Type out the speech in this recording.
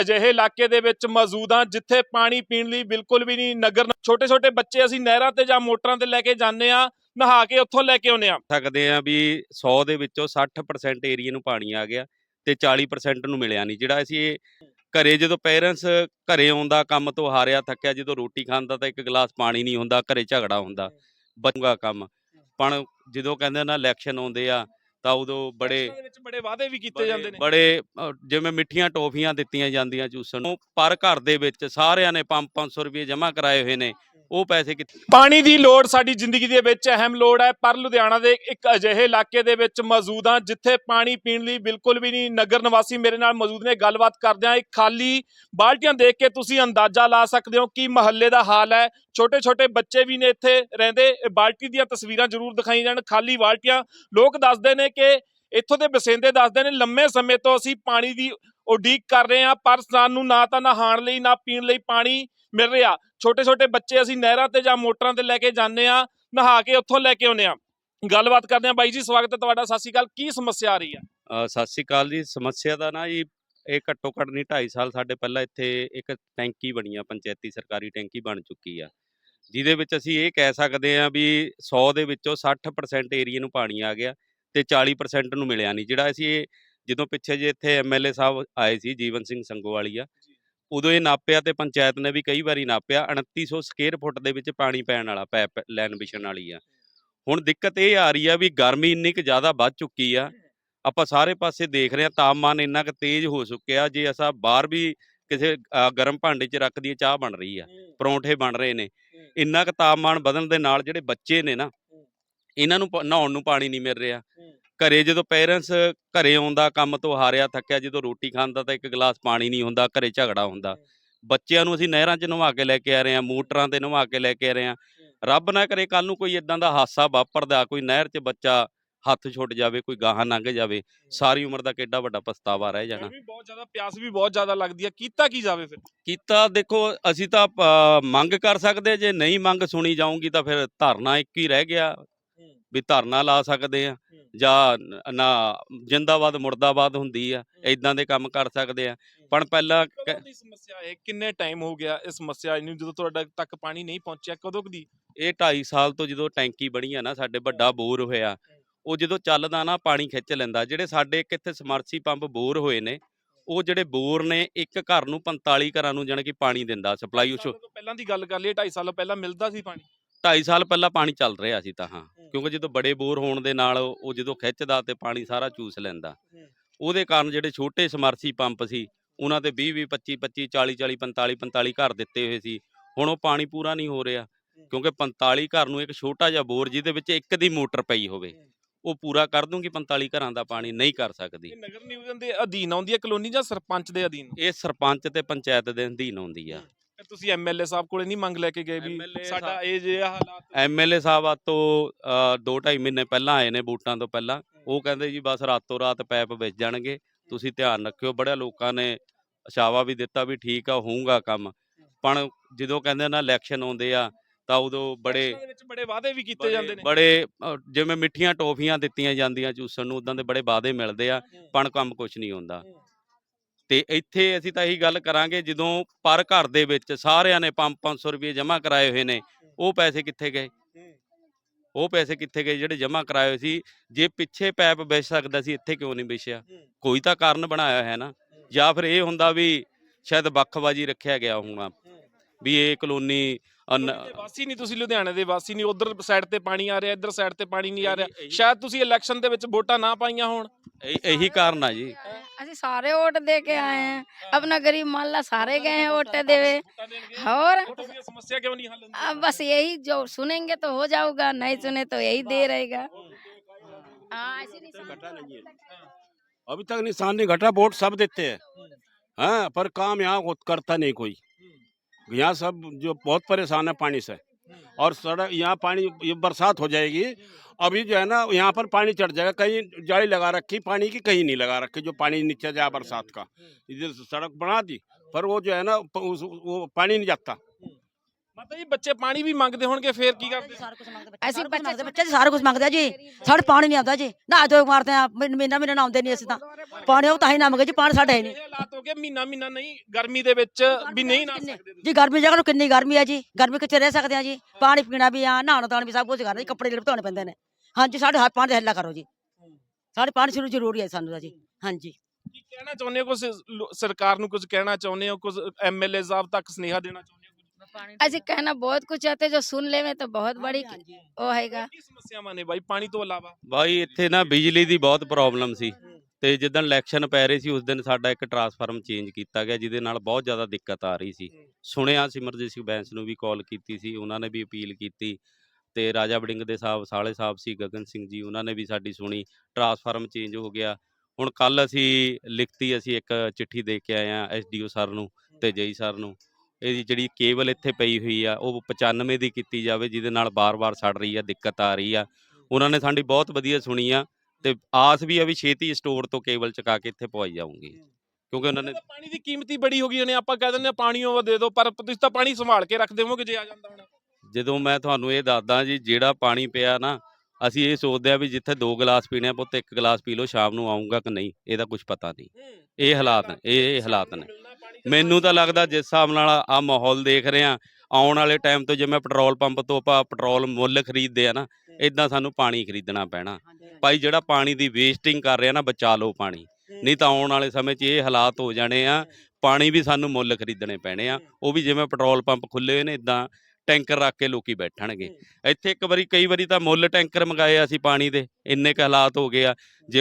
ਅਜਿਹੇ ਇਲਾਕੇ ਦੇ ਵਿੱਚ ਮੌਜੂਦ ਹਾਂ ਜਿੱਥੇ ਪਾਣੀ ਪੀਣ ਲਈ ਬਿਲਕੁਲ ਵੀ ਨਹੀਂ ਨਗਰ ਛੋਟੇ ਛੋਟੇ ਬੱਚੇ ਅਸੀਂ ਨਹਿਰਾਂ ਤੇ ਜਾਂ ਮੋਟਰਾਂ ਤੇ ਲੈ ਕੇ ਜਾਂਦੇ ਆ ਨਹਾ ਕੇ ਉੱਥੋਂ ਲੈ ਕੇ ਆਉਂਦੇ ਆ ਸਕਦੇ ਆ ਵੀ 100 ਦੇ ਵਿੱਚੋਂ 60% ਏਰੀਆ ਨੂੰ ਪਾਣੀ ਆ ਗਿਆ ਤੇ 40% ਨੂੰ ਮਿਲਿਆ ਨਹੀਂ ਜਿਹੜਾ ਅਸੀਂ ਘਰੇ ਜਦੋਂ ਪੇਰੈਂਟਸ ਘਰੇ ਆਉਂਦਾ ਕੰਮ ਤੋਂ ਹਾਰਿਆ ਥੱਕਿਆ ਜਦੋਂ ਰੋਟੀ ਖਾਂਦਾ ਤਾਂ ਇੱਕ ਗਲਾਸ ਪਾਣੀ ਨਹੀਂ ਹੁੰਦਾ ਘਰੇ ਝਗੜਾ ਹੁੰਦਾ ਬਚੂਗਾ ਕੰਮ। ਪਰ ਜਦੋਂ ਕਹਿੰਦੇ ਨਾ ਇਲੈਕਸ਼ਨ ਆਉਂਦੇ ਆ ਤਾਂ ਉਦੋਂ ਬੜੇ ਦੇ ਵਿੱਚ ਬੜੇ ਵਾਅਦੇ ਵੀ ਕੀਤੇ ਜਾਂਦੇ ਨੇ। ਬੜੇ ਜਿਵੇਂ ਮਿੱਠੀਆਂ ਟੋਫੀਆਂ ਦਿੱਤੀਆਂ ਜਾਂਦੀਆਂ ਚੂਸਣ ਨੂੰ ਪਰ ਘਰ ਦੇ ਵਿੱਚ ਸਾਰਿਆਂ ਨੇ 5-500 ਰੁਪਏ ਜਮ੍ਹਾਂ ਕਰਾਏ ਹੋਏ ਨੇ। ਉਹ ਪੈਸੇ ਕਿੱਥੇ ਪਾਣੀ ਦੀ ਲੋੜ ਸਾਡੀ ਜ਼ਿੰਦਗੀ ਦੇ ਵਿੱਚ ਅਹਿਮ ਲੋੜ ਹੈ, ਪਰ ਲੁਧਿਆਣਾ ਦੇ ਇੱਕ ਅਜਿਹੇ ਇਲਾਕੇ ਦੇ ਵਿੱਚ ਮੌਜੂਦ ਹਾਂ, ਜਿੱਥੇ ਪਾਣੀ ਪੀਣ ਲਈ ਬਿਲਕੁਲ ਵੀ ਨਹੀਂ, ਨਗਰ ਨਿਵਾਸੀ ਮੇਰੇ ਨਾਲ ਮੌਜੂਦ ਨੇ, ਗੱਲਬਾਤ ਕਰਦੇ ਹਾਂ। ਇੱਕ ਖਾਲੀ ਬਾਲਟੀਆਂ ਦੇਖ ਕੇ ਤੁਸੀਂ ਅੰਦਾਜ਼ਾ ਲਾ ਸਕਦੇ ਹੋ ਕਿ ਮਹੱਲੇ ਦਾ ਹਾਲ ਹੈ। ਛੋਟੇ ਛੋਟੇ ਬੱਚੇ ਵੀ ਨੇ ਇੱਥੇ ਰਹਿੰਦੇ ਬਾਲਟੀ ਦੀਆਂ ਤਸਵੀਰਾਂ ਜ਼ਰੂਰ ਦਿਖਾਈ ਜਾਣ। ਖਾਲੀ ਬਾਲਟੀਆਂ ਲੋਕ ਦੱਸਦੇ ਨੇ ਕਿ ਇੱਥੋਂ ਦੇ ਬਸਿੰਦੇ ਦੱਸਦੇ ਨੇ, ਲੰਮੇ ਸਮੇਂ ਤੋਂ ਅਸੀਂ ਪਾਣੀ ਦੀ ਉਡੀਕ ਕਰ ਰਹੇ ਹਾਂ, ਪਰ ਸਾਨੂੰ ਨਾ ਤਾਂ ਨਹਾਉਣ ਲਈ, ਨਾ ਪੀਣ ਲਈ ਪਾਣੀ ਮਿਲ ਰਿਹਾ। ਛੋਟੇ ਛੋਟੇ ਬੱਚੇ ਅਸੀਂ ਨਹਿਰਾਂ ਤੇ ਜਾਂ ਮੋਟਰਾਂ ਤੇ ਲੈ ਕੇ ਜਾਂਦੇ ਆ ਨਹਾ ਕੇ ਉੱਥੋਂ ਲੈ ਕੇ ਆਉਂਦੇ ਆ ਗੱਲਬਾਤ ਕਰਦੇ ਆ ਬਾਈ ਜੀ, ਸਵਾਗਤ ਹੈ ਤੁਹਾਡਾ। ਸਤਿ ਸ਼੍ਰੀ ਅਕਾਲ। ਕੀ ਸਮੱਸਿਆ ਆ ਰਹੀ ਆ ਸਤਿ ਸ਼੍ਰੀ ਅਕਾਲ ਜੀ। ਸਮੱਸਿਆ ਦਾ ਨਾ ਜੀ, ਇਹ ਘੱਟੋ ਘੱਟ ਨਹੀਂ 2.5 ਸਾਲ ਸਾਡੇ ਪਹਿਲਾਂ ਇੱਥੇ ਇੱਕ ਟੈਂਕੀ ਬਣੀ ਆ, ਪੰਚਾਇਤੀ ਸਰਕਾਰੀ ਟੈਂਕੀ ਬਣ ਚੁੱਕੀ ਆ। ਜਿਹਦੇ ਵਿੱਚ ਅਸੀਂ ਇਹ ਕਹਿ ਸਕਦੇ ਆ ਵੀ 100 ਦੇ ਵਿੱਚੋਂ 60% ਏਰੀਆ ਨੂੰ ਪਾਣੀ ਆ ਗਿਆ ਤੇ 40% ਨੂੰ ਮਿਲਿਆ ਨਹੀਂ। ਜਿਹੜਾ ਅਸੀਂ ਇਹ ਜਦੋਂ ਪਿੱਛੇ ਜੇ ਇੱਥੇ ਐਮਐਲਏ ਸਾਹਿਬ ਆਏ ਸੀ ਜੀਵਨ ਸਿੰਘ ਸੰਗੋਵਾਲੀਆ ਉਦੋਂ ਇਹ ਨਾਪਿਆ ਤੇ ਪੰਚਾਇਤ ਨੇ ਵੀ ਕਈ ਵਾਰੀ ਨਾਪਿਆ 2900 ਸਕੁਅਰ ਫੁੱਟ ਦੇ ਵਿੱਚ ਪਾਣੀ ਪੈਣ ਵਾਲਾ ਪੈਪ ਲਾਈਨ ਵਿਛਣ ਵਾਲੀ ਆ। ਹੁਣ ਦਿੱਕਤ ਇਹ ਆ ਰਹੀ ਆ ਵੀ ਗਰਮੀ ਇੰਨੀ ਕੁ ਜ਼ਿਆਦਾ ਵੱਧ ਚੁੱਕੀ ਆ ਆਪਾਂ ਸਾਰੇ ਪਾਸੇ ਦੇਖ ਰਹੇ ਹਾਂ ਤਾਪਮਾਨ ਇੰਨਾ ਕੁ ਤੇਜ਼ ਹੋ ਚੁੱਕਿਆ ਜੇ ਅਸਾਂ ਬਾਹਰ ਵੀ ਕਿਸੇ ਗਰਮ ਭਾਂਡੇ 'ਚ ਰੱਖ ਦਈਏ ਚਾਹ ਬਣ ਰਹੀ ਆ ਪਰੌਂਠੇ ਬਣ ਰਹੇ ਨੇ ਇੰਨਾ ਕੁ ਤਾਪਮਾਨ ਵਧਣ ਦੇ ਨਾਲ ਜਿਹੜੇ ਬੱਚੇ ਨੇ ਨਾ ਇਹਨਾਂ ਨੂੰ ਨਹਾਉਣ ਨੂੰ ਪਾਣੀ ਨਹੀਂ ਮਿਲ ਰਿਹਾ। ਘਰੇ ਜਦੋਂ ਪੇਰੈਂਟਸ ਘਰੇ ਆਉਂਦਾ ਕੰਮ ਤੋਂ ਹਾਰਿਆ ਥੱਕਿਆ ਜਦੋਂ ਰੋਟੀ ਖਾਂਦਾ ਤਾਂ ਇੱਕ ਗਲਾਸ ਪਾਣੀ ਨਹੀਂ ਹੁੰਦਾ ਘਰੇ ਝਗੜਾ ਹੁੰਦਾ। ਬੱਚਿਆਂ ਨੂੰ ਅਸੀਂ ਨਹਿਰਾਂ 'ਚ ਨਵਾ ਕੇ ਲੈ ਕੇ ਆ ਰਹੇ ਹਾਂ ਮੋਟਰਾਂ ਤੇ ਨਵਾ ਕੇ ਲੈ ਕੇ ਆ ਰਹੇ ਹਾਂ। ਰੱਬ ਨਾ ਕਰੇ ਕੱਲ ਨੂੰ ਕੋਈ ਇਦਾਂ ਦਾ ਹਾਦਸਾ ਵਾਪਰਦਾ ਕੋਈ ਨਹਿਰ 'ਚ ਬੱਚਾ ਹੱਥ ਛੁੱਟ ਜਾਵੇ ਕੋਈ ਗਾਹਾਂ ਲੰਘ ਜਾਵੇ ਸਾਰੀ ਉਮਰ ਦਾ ਕਿੱਡਾ ਵੱਡਾ ਪਛਤਾਵਾ ਰਹਿ ਜਾਣਾ। ਵੀ ਬਹੁਤ ਜ਼ਿਆਦਾ ਪਿਆਸ ਵੀ ਬਹੁਤ ਜ਼ਿਆਦਾ ਲੱਗਦੀ ਆ ਕੀਤਾ ਕੀ ਜਾਵੇ ਫਿਰ? ਕੀਤਾ ਦੇਖੋ ਅਸੀਂ ਤਾਂ ਮੰਗ ਕਰ ਸਕਦੇ ਜੇ ਨਹੀਂ ਮੰਗ ਸੁਣੀ ਜਾਊਗੀ ਤਾਂ ਫਿਰ ਧਰਨਾ ਇੱਕ ਹੀ ਰਹਿ ਗਿਆ। ਵੀ ਧਰਨਾ ਲਾ ਸਕਦੇ ਆ ਜਾਂ ਨ- ਜਿੰਦਾਬਾਦ ਮੁਰਦਾਬਾਦ ਹੁੰਦੀ ਆ ਇਦਾਂ ਦੇ ਕੰਮ ਕਰ ਸਕਦੇ ਆ। ਪਰ ਪਹਿਲਾਂ ਦੀ ਸਮੱਸਿਆ ਹੈ ਕਿੰਨੇ ਟਾਈਮ ਹੋ ਗਿਆ ਇਸ ਸਮੱਸਿਆ ਨੂੰ ਜਦੋਂ ਤੁਹਾਡਾ ਤੱਕ ਪਾਣੀ ਨਹੀਂ ਪਹੁੰਚਿਆ? ਕਦੋਂ ਦੀ? ਇਹ 2.5 ਸਾਲ ਤੋਂ ਜਦੋਂ ਟੈਂਕੀ ਬਣੀ ਆ ਨਾ ਸਾਡੇ ਵੱਡਾ ਬੋਰ ਹੋਇਆ ਉਹ ਜਦੋਂ ਚੱਲਦਾ ਨਾ ਪਾਣੀ ਖਿੱਚ ਲੈਂਦਾ। ਜਿਹੜੇ ਸਾਡੇ ਇੱਕ ਇੱਥੇ ਸਮਰਸੀ ਪੰਪ ਬੋਰ ਹੋਏ ਨੇ ਉਹ ਜਿਹੜੇ ਬੋਰ ਨੇ ਇੱਕ ਘਰ ਨੂੰ 45 ਘਰਾਂ ਨੂੰ ਜਾਣੀ ਕਿ ਪਾਣੀ ਦਿੰਦਾ ਸਪਲਾਈ ਉਸ ਪਹਿਲਾਂ ਦੀ ਗੱਲ ਕਰ ਲਈਏ 2.5 ਸਾਲ ਪਹਿਲਾਂ ਮਿਲਦਾ ਸੀ ਪਾਣੀ? 2.5 ਸਾਲ ਪਹਿਲਾਂ ਪਾਣੀ ਚੱਲ ਰਿਹਾ ਸੀ ਤਾਂ ਹਾਂ ਕਿਉਂਕਿ ਜਦੋਂ ਬੜੇ ਬੋਰ ਹੋਣ ਦੇ ਨਾਲ ਉਹ ਜਦੋਂ ਖਿੱਚਦਾ ਤੇ ਪਾਣੀ ਸਾਰਾ ਚੂਸ ਲੈਂਦਾ। ਉਹਦੇ ਕਾਰਨ ਜਿਹੜੇ ਛੋਟੇ ਸਮਰਸੀ ਪੰਪ ਸੀ ਉਹਨਾਂ ਤੇ 20 20 25 25 40 40 45 45 ਘਰ ਦਿੱਤੇ ਹੋਏ ਸੀ। ਹੁਣ ਉਹ ਪਾਣੀ ਪੂਰਾ ਨਹੀਂ ਹੋ ਰਿਹਾ ਕਿਉਂਕਿ 45 ਘਰ ਨੂੰ ਇੱਕ ਛੋਟਾ ਜਿਹਾ ਬੋਰ ਜਿਹਦੇ ਵਿੱਚ ਇੱਕ ਦੀ ਮੋਟਰ ਪਈ ਹੋਵੇ। ਉਹ ਪੂਰਾ ਕਰ ਦੂੰਗੀ 45 ਘਰਾਂ ਦਾ ਪਾਣੀ ਨਹੀਂ ਕਰ ਸਕਦੀ। ਨਗਰ ਨਿਗਮ ਦੇ ਅਧੀਨ ਆਉਂਦੀ ਹੈ ਕਲੋਨੀ ਜਾਂ ਸਰਪੰਚ ਦੇ ਅਧੀਨ? ਇਹ ਸਰਪੰਚ ਤੇ ਪੰਚਾਇਤ ਦੇ ਅਧੀਨ ਆਉਂਦੀ ਆ। ਫਿਰ ਤੁਸੀਂ ਐਮਐਲਏ ਸਾਹਿਬ ਕੋਲੇ ਨਹੀਂ ਮੰਗ ਲੈ ਕੇ ਗਏ ਵੀ MLA ਸਾਡਾ ਸਾਹਿਬ- ਇਹ ਜੇ ਹਾਲਾਤ ਐਮਐਲਏ ਸਾਹਿਬ ਆ ਤੋਂ 2.5 ਮਹੀਨੇ ਪਹਿਲਾਂ ਆਏ ਨੇ ਵੋਟਾਂ ਤੋਂ ਪਹਿਲਾਂ। ਉਹ ਕਹਿੰਦੇ ਜੀ ਬਸ ਰਾਤੋਂ ਰਾਤ ਪੈਪ ਵਿੱਚ ਜਾਣਗੇ। ਤੁਸੀਂ ਧਿਆਨ ਰੱਖਿਓ ਬੜਿਆ ਲੋਕਾਂ ਨੇ ਅਸ਼ਾਵਾ ਵੀ ਦਿੱਤਾ ਵੀ ਠੀਕ ਆ ਹੋਊਗਾ ਕੰਮ। ਪਰ ਜਦੋਂ ਕਹਿੰਦੇ ਨਾ ਇਲੈਕਸ਼ਨ ਆਉਂਦੇ ਆ ਤਾਂ ਉਦੋਂ ਬੜੇ ਇਲੈਕਸ਼ਨਾਂ ਦੇ ਵਿੱਚ ਬੜੇ ਵਾਅਦੇ ਵੀ ਕੀਤੇ ਜਾਂਦੇ ਨੇ। ਬੜੇ ਅ, ਜਿਵੇਂ ਮਿੱਠੀਆਂ ਟੋਫੀਆਂ ਦਿੱਤੀਆਂ ਜਾਂਦੀਆਂ ਚੂਸਣ ਨੂੰ ਉਦਾਂ ਦੇ ਬੜੇ ਵਾਅਦੇ ਮਿਲਦੇ ਆ। ਪਰ ਕੰਮ ਕੁਝ ਨਹੀਂ ਹੁੰਦਾ। ਤੇ ਇੱਥੇ ਅਸੀਂ ਤਾਂ ਇਹੀ ਗੱਲ ਕਰਾਂਗੇ ਜਦੋਂ ਪਰ ਘਰ ਦੇ ਵਿੱਚ ਸਾਰਿਆਂ ਨੇ 5-500 ਰੁਪਏ ਜਮ੍ਹਾਂ ਕਰਾਏ ਹੋਏ ਨੇ ਉਹ ਪੈਸੇ ਕਿੱਥੇ ਗਏ? ਉਹ ਪੈਸੇ ਕਿੱਥੇ ਗਏ ਜਿਹੜੇ ਜਮ੍ਹਾਂ ਕਰਾਏ ਹੋਏ ਸੀ? ਜੇ ਪਿੱਛੇ ਪੈਪ ਵਿਛ ਸਕਦਾ ਸੀ ਇੱਥੇ ਕਿਉਂ ਨਹੀਂ ਵਿਛਿਆ? ਕੋਈ ਤਾਂ ਕਾਰਨ ਬਣਾਇਆ ਹੈ ਨਾ। ਜਾਂ ਫਿਰ ਇਹ ਹੁੰਦਾ ਵੀ ਸ਼ਾਇਦ ਵੱਖਵਾਜੀ ਰੱਖਿਆ ਗਿਆ ਹੋਣਾ ਵੀ ਇਹ ਕਲੋਨੀ ਵਾਸੀ ਨਹੀਂ ਤੁਸੀਂ ਲੁਧਿਆਣੇ ਦੇ ਵਾਸੀ ਨਹੀਂ ਉਧਰ ਸਾਈਡ ਤੇ ਪਾਣੀ ਆ ਰਿਹਾ ਇੱਧਰ ਸਾਈਡ ਤੇ ਪਾਣੀ ਨਹੀਂ ਆ ਰਿਹਾ। ਸ਼ਾਇਦ ਤੁਸੀਂ ਇਲੈਕਸ਼ਨ ਦੇ ਵਿੱਚ ਵੋਟਾਂ ਨਾ ਪਾਈਆਂ ਹੋਣ। ਇਹੀ ਇਹੀ ਕਾਰਨ ਆ ਜੀ ਅਸੀਂ ਸਾਰੇ ਵੋਟ ਦੇ ਕੇ ਆਏ हैं अपना गरीब मोहल्ला सारे गए हैं वोट देवे और ਤੁਹਾਡੀ ਸਮੱਸਿਆ ਕਿਉਂ ਨਹੀਂ ਹੱਲ ਹੁੰਦੀ अब बस यही जो सुनेंगे तो हो जाऊगा नहीं सुने तो यही दे रहेगा हाँ ऐसे नहीं सुने घटा नहीं है अभी तक निशान नहीं घटा वोट सब देते हैं हाँ पर काम यहाँ वो करता नहीं कोई यहाँ सब जो बहुत परेशान है पानी से और सड़क यहाँ पानी ये बरसात हो जाएगी। अभी जो है ना यहाँ पर पानी चढ़ जाएगा कहीं जाली लगा रखी पानी की कहीं नहीं लगा रखी जो पानी नीचे जाए बरसात का। इधर सड़क बना दी पर वो जो है ना उस, वो पानी नहीं जाता। ਮਾਤਾ ਜੀ ਬੱਚੇ ਪਾਣੀ ਵੀ ਮੰਗਦੇ ਹੋਣਗੇ ਫੇਰ ਕੀ ਕਰਦੇ? ਸਾਰਾ ਕੁਝ ਮੰਗਦੇ ਅਸੀਂ ਅਸੀਂ ਬੱਚੇ ਬੱਚੇ ਬੱਚੇ। ਜੀ ਸਾਰਾ ਕੁਝ ਮੰਗਦੇ ਆ ਜੀ। ਸਾਡੇ ਪਾਣੀ ਨਹੀਂ ਆਉਂਦਾ ਜੀ। ਨਾ ਦੋ ਮਾਰਦੇ ਆ ਮਹੀਨਾ ਮਹੀਨਾ ਆਉਂਦੇ ਨਹੀਂ ਅਸੀਂ ਤਾਂ। ਪਾਣੀ ਉਹ ਤਾਂ ਹੀ ਨਾ ਮੰਗੇ ਜੀ ਪਾਣੀ ਸਾਡਾ ਹੈ ਨਹੀਂ। ਹਾਲਾਤ ਹੋ ਗਏ? ਮਹੀਨਾ ਮਹੀਨਾ ਨਹੀਂ ਗਰਮੀ ਦੇ ਵਿੱਚ ਵੀ ਨਹੀਂ ਨਾ ਸਕਦੇ। ਜੀ ਗਰਮੀ ਜਗ੍ਹਾ ਨੂੰ ਕਿੰਨੀ ਗਰਮੀ ਹੈ ਜੀ। ਗਰਮੀ ਕਿੱਥੇ ਰਹਿ ਸਕਦੇ ਆ ਜੀ? ਪਾਣੀ ਪੀਣਾ ਵੀ ਆ ਨਹਾਉਣਾ ਧੋਣਾ ਵੀ ਸਭ ਕੁਝ ਕਰਨਾ ਜੀ ਕੱਪੜੇ ਜਿਹੜੇ ਧੋਣੇ ਪੈਂਦੇ ਨੇ। ਹਾਂਜੀ ਸਾਡੇ ਹੱਥ ਪਾਣੀ ਦਾ ਹੱਲਾ ਕਰੋ ਜੀ। ਸਾਡੇ ਪਾਣੀ ਸ਼ੁਰੂ ਜ਼ਰੂਰੀ ਹੈ ਸਾਨੂੰ ਤਾਂ ਜੀ। ਹਾਂਜੀ। ਕੀ ਕਹਿਣਾ ਚਾਹੁੰਦੇ ਹੋ ਕੁਝ ਸਰਕਾਰ ਨੂੰ ਕੁਝ ਕਹਿਣਾ ਚਾਹੁੰਦੇ ਹੋ? ਕੁਝ ਐਮਐਲਏ ਸਾਹਿਬ ਤੱਕ ਸੁਨੇਹਾ ਦੇਣਾ ਚਾਹੁੰਦੇ ਅਸੀਂ ਕਹਿਣਾ ਬਹੁਤ ਕੁਝ ਹੈ ਜੋ ਸੁਣ ਲੈਵੇਂ ਤਾਂ ਬਹੁਤ ਬੜੀ ਉਹ ਹੈਗਾ ਕੀ ਸਮੱਸਿਆਵਾਂ ਬਾਈ ਪਾਣੀ ਤੋਂ ਇਲਾਵਾ ਬਾਈ ਇੱਥੇ ਨਾ ਬਿਜਲੀ ਦੀ ਬਹੁਤ ਪ੍ਰੋਬਲਮ ਸੀ ਤੇ ਜਿੱਦਣ ਇਲੈਕਸ਼ਨ ਪੈ ਰਹੀ ਸੀ ਉਸ ਦਿਨ ਸਾਡਾ ਇੱਕ ਟਰਾਂਸਫਾਰਮ ਚੇਂਜ ਕੀਤਾ ਗਿਆ ਜਿਹਦੇ ਨਾਲ ਬਹੁਤ ਜ਼ਿਆਦਾ ਦਿੱਕਤ ਆ ਰਹੀ ਸੀ ਸੁਣਿਆ ਸਿਮਰਜੀਤ ਸਿੰਘ ਬੈਂਸ ਨੂੰ ਵੀ ਕਾਲ ਕੀਤੀ ਸੀ ਉਹਨਾਂ ਨੇ ਵੀ ਅਪੀਲ ਕੀਤੀ ਤੇ ਰਾਜਾ ਬੜਿੰਗ ਦੇ ਸਾਹਿਬ ਸਾਲੇ ਸਾਹਿਬ ਸੀ ਗਗਨ ਸਿੰਘ ਜੀ ਉਹਨਾਂ ਨੇ ਵੀ ਸਾਡੀ ਸੁਣੀ ਟਰਾਂਸਫਾਰਮ ਚੇਂਜ ਹੋ ਗਿਆ ਹੁਣ ਕੱਲ ਅਸੀਂ ਲਿਖਤੀ ਅਸੀਂ ਇੱਕ ਚਿੱਠੀ ਦੇ ਕੇ ਆਏ ਆ ਐਸਡੀਓ ਸਰ ਨੂੰ ਤੇ ਜੇਈ ਸਰ ਨੂੰ ਇਹਦੀ ਜਿਹੜੀ ਕੇਬਲ ਇੱਥੇ ਪਈ ਹੋਈ ਆ ਉਹ 95 ਦੀ ਕੀਤੀ ਜਾਵੇ ਜਿਹਦੇ ਨਾਲ ਬਾਰ-ਬਾਰ ਸੜ ਰਹੀ ਆ ਦਿੱਕਤ ਆ ਰਹੀ ਆ। ਉਹਨਾਂ ਨੇ ਸਾਡੀ ਬਹੁਤ ਵਧੀਆ ਸੁਣੀ ਆ ਤੇ ਆਸ ਵੀ ਆ ਵੀ ਛੇਤੀ ਸਟੋਰ ਤੋਂ ਕੇਬਲ ਚਕਾ ਕੇ ਇੱਥੇ ਪਹੁੰਚ ਜਾਊਂਗੀ ਕਿਉਂਕਿ ਉਹਨਾਂ ਨੇ ਪਾਣੀ ਦੀ ਕੀਮਤ ਬੜੀ ਹੋ ਗਈ ਨੇ ਆਪਾਂ ਕਹਿ ਦਿੰਦੇ ਆ ਪਾਣੀ ਉਹ ਦੇ ਦਿਓ ਪਰ ਤੁਸੀਂ ਤਾਂ ਪਾਣੀ ਸੰਭਾਲ ਕੇ ਰੱਖ ਦੇਵੋਗੇ ਜੇ ਆ ਜਾਂਦਾ ਹੁਣ। ਜਦੋਂ ਮੈਂ ਤੁਹਾਨੂੰ ਇਹ ਦੱਸਦਾ ਜੀ ਜਿਹੜਾ ਪਾਣੀ ਪਿਆ ਨਾ ਅਸੀਂ ਇਹ ਸੋਚਦੇ ਆ ਵੀ ਜਿੱਥੇ ਦੋ ਗਲਾਸ ਪੀਣੇ ਆ ਪੁੱਤ ਇੱਕ ਗਲਾਸ ਪੀ ਲਓ ਸ਼ਾਮ ਨੂੰ ਆਉਂਗਾ ਕਿ ਨਹੀਂ ਇਹਦਾ ਕੁਝ ਪਤਾ ਨਹੀਂ। ਇਹ ਹਾਲਾਤ ਨੇ ਇਹ ਹਾਲਾਤ ਨੇ। ਮੈਨੂੰ ਤਾਂ ਲੱਗਦਾ ਜਿਸ ਹਿਸਾਬ ਨਾਲ ਆ ਮਾਹੌਲ ਦੇਖ ਰਹੇ ਆ ਆਉਣ ਵਾਲੇ ਟਾਈਮ ਤੋਂ ਜਿਵੇਂ ਪੈਟਰੋਲ ਪੰਪ ਤੋਂ ਆਪਾਂ ਪੈਟਰੋਲ ਮੁੱਲ ਖਰੀਦਦੇ ਆ ਨਾ ਇਦਾਂ ਸਾਨੂੰ ਪਾਣੀ ਖਰੀਦਣਾ ਪੈਣਾ। ਭਾਈ ਜਿਹੜਾ ਪਾਣੀ ਦੀ ਵੇਸਟਿੰਗ ਕਰ ਰਿਹਾ ਨਾ ਬਚਾ ਲਓ ਪਾਣੀ। ਨਹੀਂ ਤਾਂ ਆਉਣ ਵਾਲੇ ਸਮੇਂ 'ਚ ਇਹ ਹਾਲਾਤ ਹੋ ਜਾਣੇ ਆ ਪਾਣੀ ਵੀ ਸਾਨੂੰ ਮੁੱਲ ਖਰੀਦਣੇ ਪੈਣੇ ਆ। ਉਹ ਵੀ ਜਿਵੇਂ ਪੈਟਰੋਲ ਪੰਪ ਖੁੱਲੇ ਹੋਏ ਨੇ ਇਦਾਂ ਟੈਂਕਰ ਰੱਖ ਕੇ ਲੋਕੀ ਬੈਠਣਗੇ। ਇੱਥੇ ਇੱਕ ਵਾਰੀ ਕਈ ਵਾਰੀ ਤਾਂ ਮੁੱਲ ਟੈਂਕਰ ਮੰਗਾਏ ਆ ਅਸੀਂ ਪਾਣੀ ਦੇ ਇੰਨੇ ਕੁ ਹਾਲਾਤ ਹੋ ਗਏ ਆ।